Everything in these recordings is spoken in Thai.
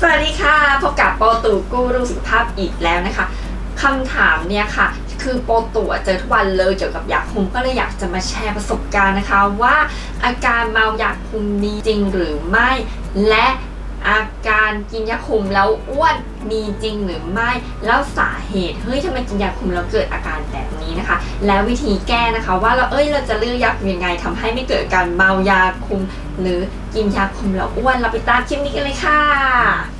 สวัสดีค่ะพบกับโปรตูกูรูสุขภาพอีกแล้วนะคะคำถามเนี่ยค่ะ คือโปรตูเจอทุกวันเลยเกี่ยวกับยาคุมก็เลยอยากจะมาแชร์ประสบการณ์นะคะ ว่าอาการเมายาคุมมีจริงหรือไม่ และอาการกินยาคุมแล้วอ้วนมีจริงหรือไม่ แล้วสาเหตุเฮ้ยทำไมกินยาคุมแล้วเกิดอาการแบบนี้นะคะ แล้ววิธีแก้นะคะ ว่าเราเอ้ยเราจะเลือกยาคุมยังไงทำให้ไม่เกิดการเมายาคุม หรือกินยาคุมแล้วอ้วนเราไปตามคลิปนี้กันเลยค่ะ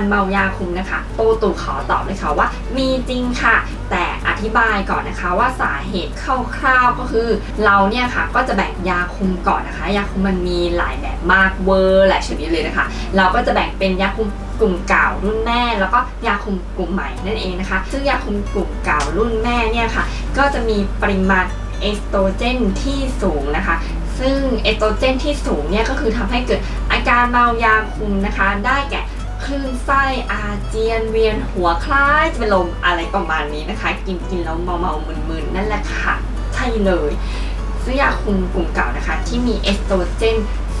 การเมายาคุมนะคะโปรตูขอตอบเลยค่ะว่า มีจริงค่ะ แต่อธิบายก่อนนะคะว่าสาเหตุคร่าวๆก็คือ เราเนี่ยค่ะก็จะแบ่งยาคุมก่อนนะคะ ยาคุมมันมีหลายแบบมากเวอร์หลายชนิดเลยนะคะ เราก็จะแบ่งเป็นยาคุมกลุ่มเก่ารุ่นแม่แล้วก็ยาคุมกลุ่มใหม่นั่นเองนะคะ ซึ่งยาคุมกลุ่มเก่ารุ่นแม่เนี่ยค่ะ ก็จะมีปริมาณเอสโตรเจนที่สูงนะคะซึ่งเอสโตรเจนที่สูงเนี่ยก็คือทำให้เกิดอาการเมายาคุมนะคะ ได้แก่ ลื่นไส้อาเจียนเวียนหัวคล้ายจะเป็นลมอะไรประมาณนี้นะคะ กินกินแล้วเมาเมาๆมึนๆนั่นแหละค่ะ ใช่เลยซื้อยาคุมกลุ่มเก่านะคะ ที่มีเอสโตรเจน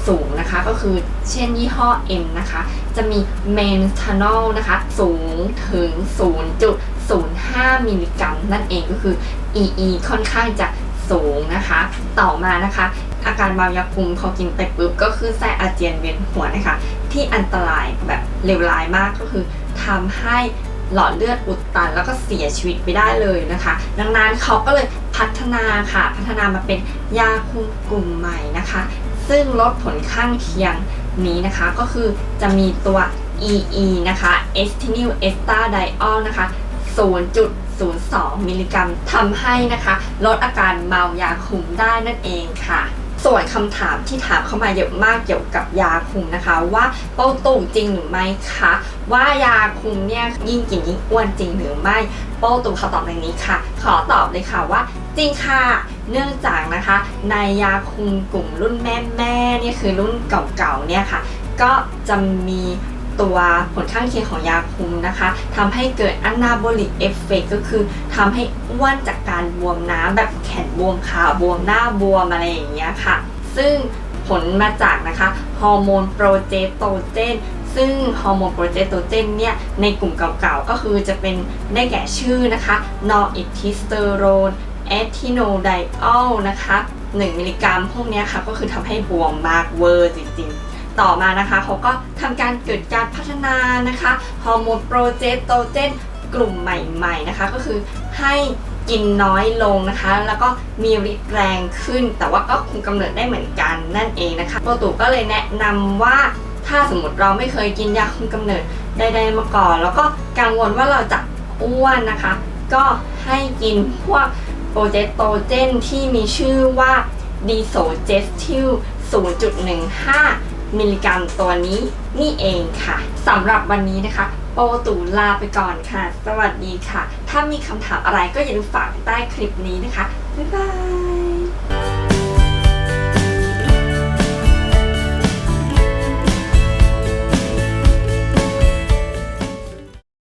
สูงนะคะก็คือเช่นยี่ห้อ M นะคะ จะมีเมนทานอลนะคะ สูงถึง 0.05 มิลลิกรัมนั่นเองก็คือ EE ค่อนข้างจะสูงนะคะ ต่อมานะคะ อาการเมายาคุมพอกินไปปุ๊บก็คือไส้อาเจียนเวียนหัวนะคะ ที่อันตรายแบบเลวร้ายมากก็คือทำให้หลอดเลือดอุดตันแล้วก็เสียชีวิตไปได้เลยนะคะ ดังนั้นเขาก็เลยพัฒนาค่ะ พัฒนามาเป็นยาคุมกลุ่มใหม่นะคะ ซึ่งลดผลข้างเคียงนี้นะคะก็คือจะมีตัว EE นะคะ e s t i n i l e s t a d i o l นะคะ 0.02 มิลลิกรัมทำให้นะคะ ลดอาการเมายาคุมได้นั่นเองค่ะ ส่วนคำถามที่ถามเข้ามาเยอะมากเกี่ยวกับยาคุมนะคะ ว่าโป้ตู่จริงหรือไม่คะว่ายาคุมเนี่ยยิ่งกินยิ่งอ้วนจริงหรือไม่โป้ตู่ขอตอบในนี้ค่ะ ขอตอบเลยค่ะว่าจริงค่ะเนื่องจากนะคะในยาคุมกลุ่มรุ่นแม่แม่เนี่ยคือรุ่นเก่าๆเนี่ยค่ะ ก็จะมี ตัวผลข้างเคียงของยาคุมนะคะทำให้เกิด anabolic effect ก็คือทำให้อ้วนจากการบวมน้ำแบบแขนบวมขาบวมหน้าบวมอะไรอย่างเงี้ยค่ะ ซึ่งผลมาจากนะคะฮอร์โมนโปรเจสโตรเจนซึ่งฮอร์โมนโปรเจสโตรเจนเนี่ยในกลุ่มเก่าๆ ก็คือจะเป็นได้แก่ชื่อนะคะนอร์อิทิสเตอโรนเอทิโนไดออลนะคะ 1 มิลลิกรัมพวกเนี้ยค่ะก็คือทำให้บวมมากเวอร์จริงๆ ต่อมานะคะเขาก็ทำการเกิดการพัฒนานะคะฮอร์โมนโปรเจสโตรเจนกลุ่มใหม่ๆนะคะ ก็คือให้กินน้อยลงนะคะ แล้วก็มีฤทธิ์แรงขึ้น แต่ว่าก็คุมกำเนิดได้เหมือนกันนั่นเองนะคะโปรตุก็เลยแนะนำว่าถ้าสมมติเราไม่เคยกินยาคุมกำเนิดใดๆมาก่อน แล้วก็กังวลว่าเราจะอ้วนนะคะ ก็ให้กินพวกโปรเจสโตรเจนที่มีชื่อว่าดีโซเจสทิล0.15 มิลลิกรัมตัวนี้นี่เองค่ะสำหรับวันนี้นะคะ โปตูลาไปก่อนค่ะ สวัสดีค่ะ ถ้ามีคำถามอะไรก็อย่าลืมฝากใต้คลิปนี้นะคะ บ๊ายบาย